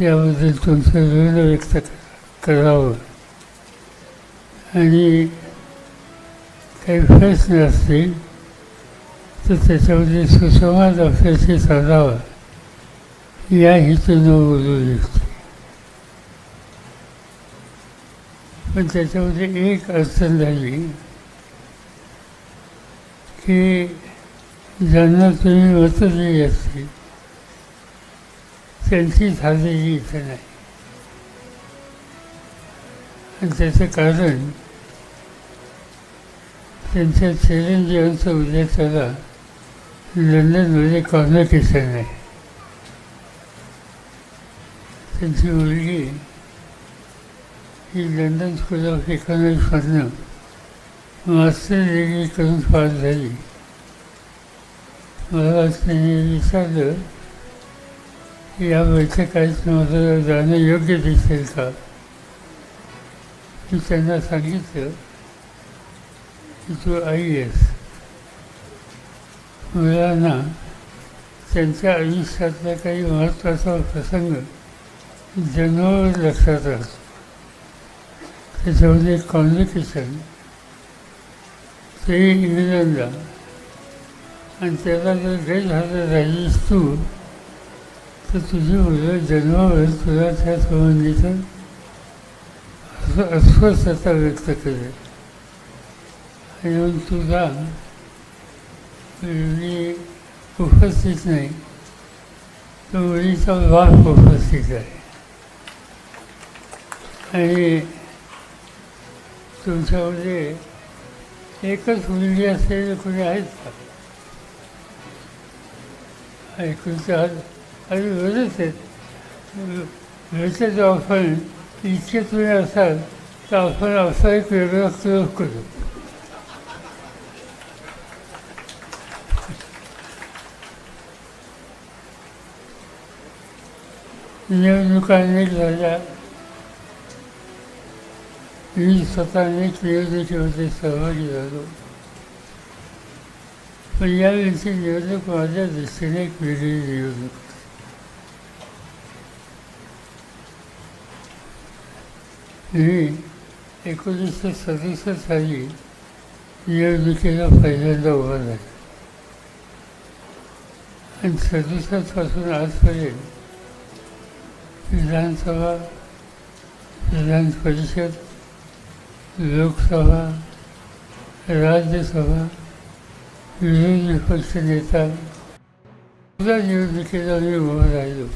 याबद्दल तुमचं ऋण व्यक्त करावं. आणि काही प्रश्न असतील तर त्याच्यामध्ये सुसंवाद आपल्याशी साधावा या हेतूनं बोलू शकते पण त्याच्यामध्ये एक अडचण झाली की ज्यांना तुम्ही मतं दिली असतील त्यांची झालेली इथं नाही. आणि त्याचं कारण त्यांच्या चिरंजीवांचं उदय त्याला लंडनमध्ये कॉन्व्हकेशन आहे त्यांची मुलगी ही लंडन स्कूल ऑफ इकॉनॉमिक्समधनं मास्टर डिग्री करून पास झाली. मला त्यांनी विचारलं या बैठकात मला जाणं योग्य दिसेल का? मी त्यांना सांगितलं की तू आई आहेस मुलांना त्यांच्या आयुष्यातला काही महत्त्वाचा प्रसंग जन्मावर लक्षात राहतो त्याच्यामध्ये कॉम्युनिकेशन ते इंग्लंडला आणि त्याला जर गैरहजर राहिलीस तू तर तुझी मुलं जन्मावर तुला त्या संबंधीचं अस्वस्थता व्यक्त करेल आणि मग तुझा मी उपस्थित नाही तर मुलीचा बाप उपस्थित आहे आणि तुमच्यामध्ये एकच मुलगी असलेले कोणी आहेत का ऐकून आणि व्यवस्थित. आहेत भेटत आपण इतके तुम्ही असाल तर आपण असा एक वेगळा प्रयोग करू. निवडणुका अनेक झाल्या. मी स्वतः अनेक निवडणुकीमध्ये सहभागी झालो. पण यावेळीची निवडणूक माझ्या दृष्टीने एक वेगळी निवडणूक. मी एकोणीसशे सदुसष्ट साली निवडणुकीला पहिल्यांदा उभा झाला. आणि सदुसष्टपासून आजपर्यंत विधानसभा विधान परिषद लोकसभा राज्यसभा विरोधी पक्ष नेता सुद्धा निवडणुकीला मी उभा राहिलो.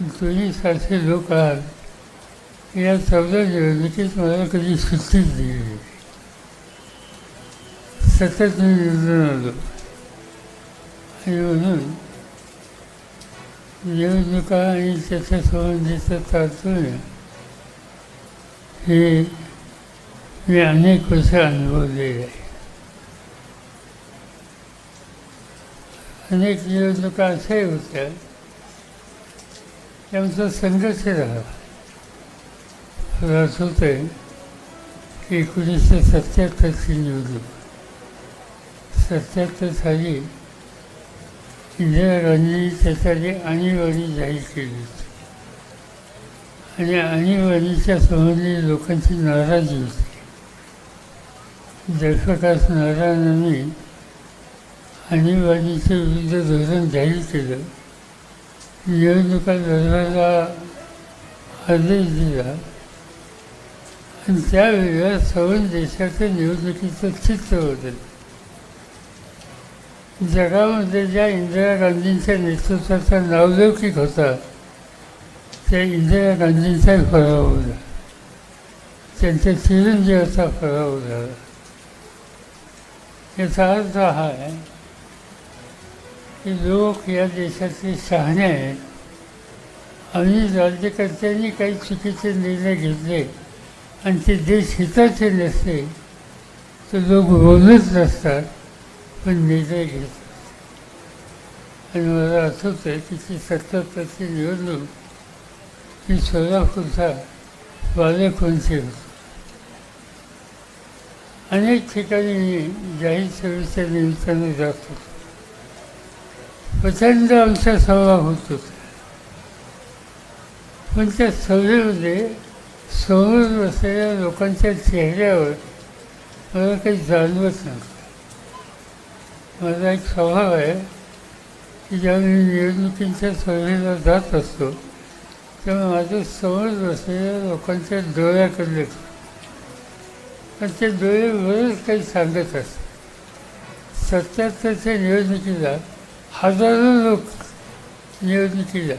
आणि तुम्ही सारखे लोक आहात. या चौदा निवडणुकीत मला कधी सुट्टीच दिली सतत मी निवडून आलो आणि म्हणून निवडणुका आणि त्याच्या संबंधीचं तारतम्य हे मी अनेक वर्ष अनुभवलेले आहे. अनेक निवडणुका अशाही होत्या त्यांचा संघर्ष झाला. मला आठवतं आहे की एकोणीसशे सत्त्याहत्तरची निवडणूक सत्याहत्तर साली इंदिरा गांधींनी त्यासाठी आणीबाणी जाहीर केली. होती आणि आणीबाणीच्या संबंधी लोकांची नाराजी होती. जयप्रकाश नारायणांनी आणीबाणीच्या विरुद्ध धोरण जाहीर केलं. निवडणुका लढवायला आदेश दिला. त्यावेळेला सर्व देशाच्या निवडणुकीचं चित्र होतं जगामध्ये ज्या इंदिरा गांधींच्या नेतृत्वाचा नावलौकिक होता त्या इंदिरा गांधींचाही फराव झाला त्यांच्या चिरंजीवाचा फराव झाला याचा अर्थ हा आहे. की लोक या देशाचे शहाणे. आहेत आणि राज्यकर्त्यांनी काही चुकीचे निर्णय घेतले. आणि ते देश हिताचे नसते तर लोक बोलत नसतात पण निर्णय घेतात. आणि मला आठवतं आहे की ती सत्याहत्तरची निवडणूक ही सोलापूरचा बालेकोणची होती. अनेक ठिकाणी मी जाहीर सभेच्या निमित्तानं जात होतो. प्रचंड आमचा सभा होत होता पण त्या सभेमध्ये समोर बसलेल्या लोकांच्या चेहऱ्यावर मला काही जाणवत नव्हतं. माझा एक स्वभाव आहे की जेव्हा मी निवडणुकींच्या सभेला जात असतो तेव्हा माझं समोर बसलेल्या लोकांच्या डोळ्याकडे पण ते डोळे बरंच काही सांगत असतात. सत्याहत्तरच्या निवडणुकीला हजारो लोक निवडणुकीला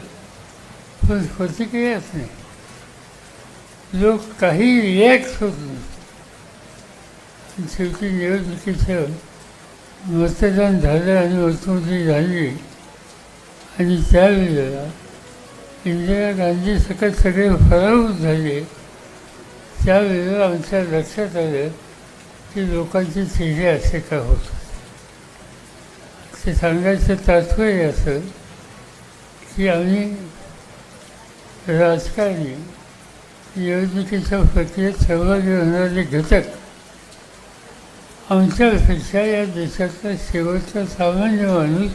पण होती काही असं नाही. लोक काही रिॲक्ट होत नव्हते शेवटी निवडणुकीचं मतदान झालं आणि मतमोजणी झाली. आणि त्यावेळेला इंदिरा गांधी सकट सगळे पराभूत झाले. त्यावेळेला आमच्या लक्षात आलं की लोकांचे चेहरे असे का होत. ते सांगायचं तात्पर्य असं की आम्ही राजकारणी निवडणुकीच्या प्रक्रियेत सहभागी होणारे घटक आमच्यापेक्षा या देशातला शेवटचा सामान्य माणूस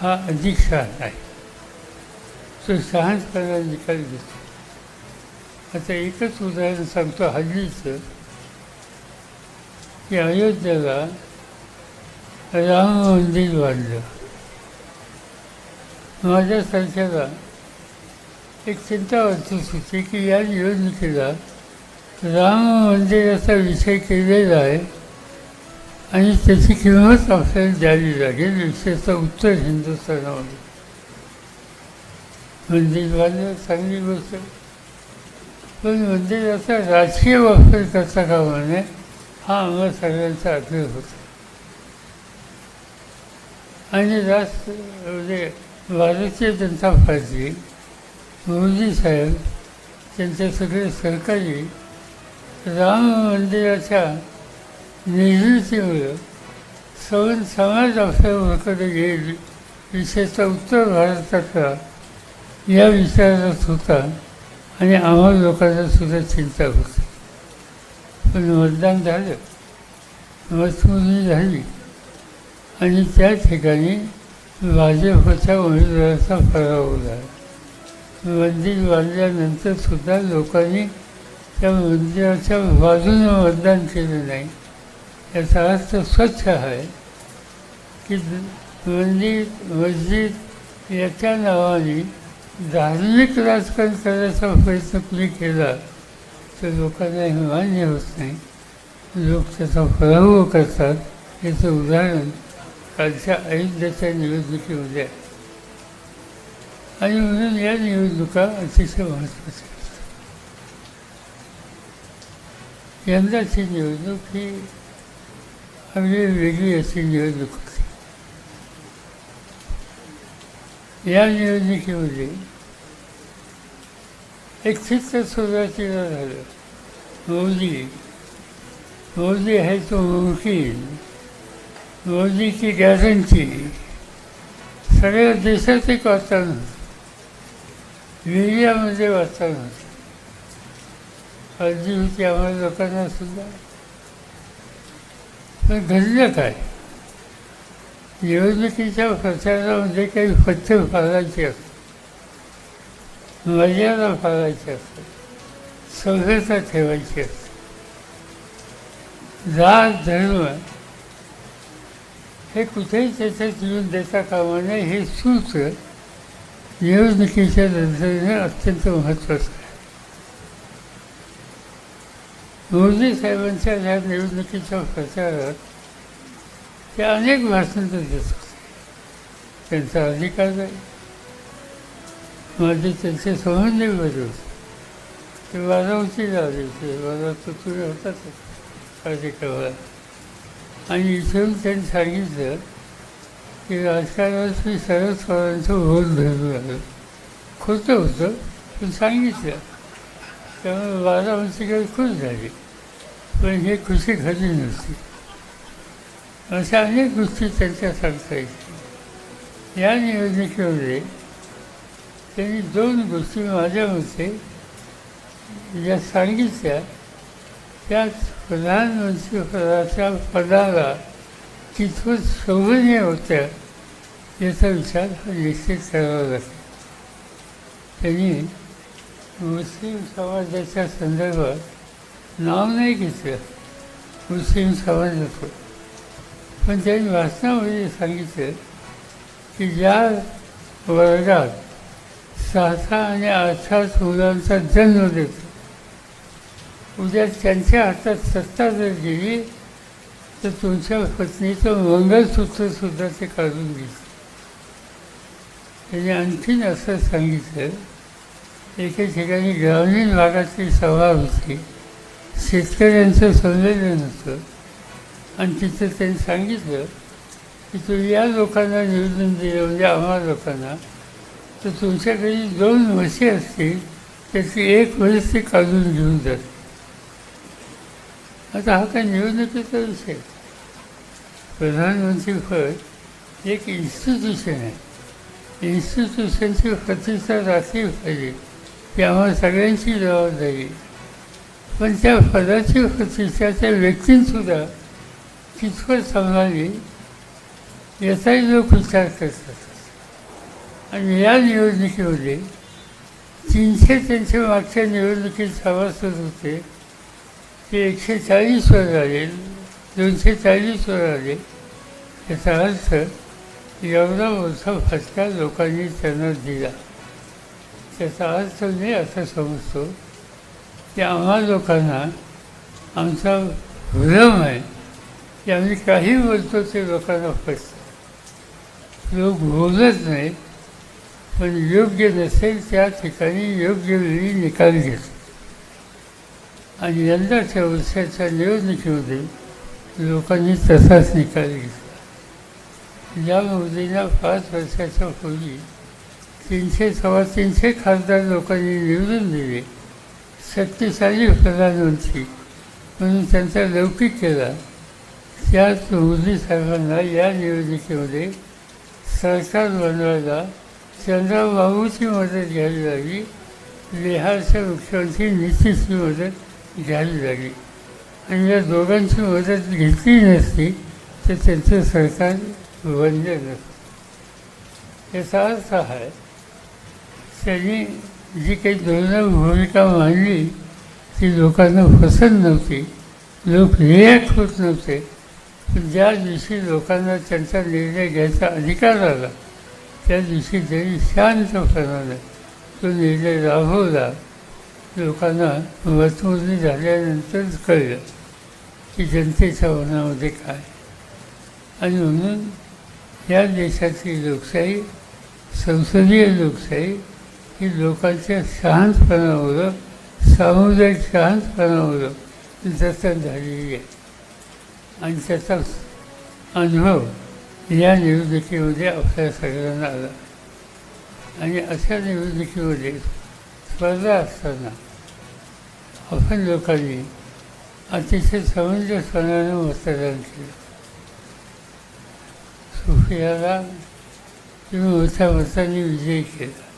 हा अधिक शहाण आहे. तो शहाणपणा निकाल घेतो आता एकच उदाहरण सांगतो हल्लीचं. की अयोध्येला राम मंदिर बांधलं. माझ्यासारख्याला एक चिंता वाटत होती की या निवडणुकीला राम मंदिराचा विषय केलेला आहे आणि त्याची किंमत आपल्याला द्यावी लागेल. विशेषतः उत्तर हिंदुस्थानामध्ये. मंदिर चांगली गोष्ट पण मंदिराचा राजकीय वापर करता कामा नये हा आम्हा सगळ्यांचा आग्रह होता. आणि राष्ट्र म्हणजे भारतीय जनता पार्टी गुरुजी साहेब त्यांचे सगळे सहकारी राम मंदिराच्या निर्मितीमुळं सवन समाज आपल्या ओळखले येईल विशेषतः उत्तर भारतातला या विचारात होता आणि आम्हा लोकांना सुद्धा चिंता होती. पण मतदान झालं. मतमोजणी झाली. आणि त्या ठिकाणी भाजपच्या उमेदवाराचा पराभव झाला. मंदिर बांधल्यानंतर सुद्धा लोकांनी त्या मंदिराच्या बाजूनं मतदान केलं नाही. याचा अर्थ स्वच्छ आहे की मंदिर मस्जिद याच्या नावाने धार्मिक राजकारण करायचा प्रयत्न कुणी केला तर लोकांना हे मान्य होत नाही. लोक त्याचा पराभव करतात. याचं उदाहरण कालच्या अयोध्येच्या निवडणुकीमध्ये आहे. आणि म्हणून या निवडणुका अतिशय महत्त्वाच्या असतात यंदाची निवडणूक ही अगदी वेगळी अशी निवडणूक होती. या निवडणुकीमध्ये एक चित्र सुरुवातीला झालं. मोदी मोदी है तो मुमकिन मोदी की गॅरंटी सगळ्या देशात एक वातावरण होतं. मीडियामध्ये वातावरण होतं. काळजी होती आम्हाला लोकांना सुद्धा पण घडलं काय निवडणुकीच्या प्रचारामध्ये म्हणजे काही पथ्य पाळायची असतात. मर्यादा पाळायची असतात. सभ्यता ठेवायची असते. जात धर्म हे कुठेही त्याच्यात येऊन देता कामा नये हे सूत्र निवडणुकीच्या नंतरनं अत्यंत महत्त्वाचं आहे. मोदी साहेबांच्या ह्या निवडणुकीच्या प्रचारात ते अनेक भाषणं देत होते त्यांचा अधिकार आहे. माझे त्यांचे संबंध बरे होते ते बारावची झाले होते बारा तुकडे होतात कार्यक्रमाला आणि इथून त्यांनी सांगितलं की राजकारणात मी शरद पवारांचं होऊन धरून आलं खोटं होतं पण सांगितलं. त्यामुळे बारावची काही खुश झाली. पण हे खुशी खरी नव्हती. अशा अनेक गोष्टी त्यांच्या सांगता येतील. या निवडणुकीमध्ये त्यांनी दोन गोष्टी माझ्या मते ज्या सांगितल्या. त्या प्रधानमंत्री पदाच्या पदाला तिथून शोभनीय होत्या. याचा विचार हा निश्चित करावा लागतो त्यांनी मुस्लिम समाजाच्या संदर्भात नाव नाही घेतलं मुस्लिम समाजाचं पण त्यांनी वाचनामध्ये सांगितलं की ज्या वर्गात सहसा आणि आठ मुलांचा जन्म देतो उद्या त्यांच्या हातात सत्ता जर गेली तर तुमच्या पत्नीचं मंगलसूत्रसुद्धा ते काढून घेतलं त्यांनी आणखीन असं सांगितलं एके ठिकाणी ग्रामीण भागातली सभा होती. शेतकऱ्यांचं संमेलन होतं. आणि तिथं त्यांनी सांगितलं की तुम्ही या लोकांना निवडून दिलं म्हणजे आम्हा लोकांना. तर तुमच्याकडे दोन म्हशी असतील त्याची एक म्हैस ते काढून घेऊन जात आता हा काय निवडणुकीचा विषय. प्रधानमंत्री पद एक इन्स्टिट्यूशन आहे. इन्स्टिट्यूशनची प्रतिष्ठा राखली पाहिजे ही आम्हाला सगळ्यांची जबाबदारी. पण त्या पदाची प्रतिष्ठा त्या व्यक्तींसुद्धा कितपत सांभाळली याचाही लोक विचार करतात. आणि या निवडणुकीमध्ये तीनशे त्यांच्या मागच्या निवडणुकीत सभासद होते. ते एकशे चाळीसवर आले दोनशे चाळीसवर आले याचा अर्थ एवढा मोठा फटका लोकांनी त्यांना दिला. त्याचा अर्थ मी असं समजतो की आम्हा लोकांना आमचा भ्रम आहे की आम्ही काही बोलतो ते लोकांना पटतं. लोक बोलत नाही पण योग्य नसेल त्या ठिकाणी योग्य वेळी निकाल घेतो. आणि यंदाच्या वर्षाच्या निवडणुकीमध्ये लोकांनी तसाच निकाल घेतला. या मोदींना पाच वर्षाच्या पूर्वी तीनशे सव्वा तीनशे खासदार लोकांनी निवडून दिले. शक्तिशाली प्रधानमंत्री म्हणून त्यांचा लौकिक केला. त्याच मोदी साहेबांना या निवडणुकीमध्ये सरकार बनवायला चंद्रबाबूची मदत घ्यावी लागली. बिहारच्या मुख्यमंत्री नितीशची मदत घ्यावी लागली. आणि या दोघांची मदत घेतली नसती तर त्यांचं सरकार बनलं नसतं याचा अर्थ आहे त्यांनी जी काही धोरण भूमिका मांडली ती लोकांना पसंत नव्हती। लोक रिॲक्ट होत नव्हते। पण ज्या दिवशी लोकांना त्यांचा निर्णय घ्यायचा अधिकार आला त्या दिवशी त्यांनी शांतपणाने तो निर्णय राबवला। लोकांना मतमोजणी झाल्यानंतरच कळलं की जनतेच्या मनामध्ये काय आणि म्हणून या देशाची लोकशाही संसदीय लोकशाही ही लोकांच्या शहाणपणामुळं सामुदायिक शहाणपणामुळं जतन झालेली आहे. आणि त्याचा अनुभव या निवडणुकीमध्ये आपल्या सगळ्यांना आला. आणि अशा निवडणुकीमध्ये स्पर्धा असताना आपण लोकांनी अतिशय समंजसपणानं मतदान केलं. सुफियाला तुम्ही मोठ्या मताने विजयी केला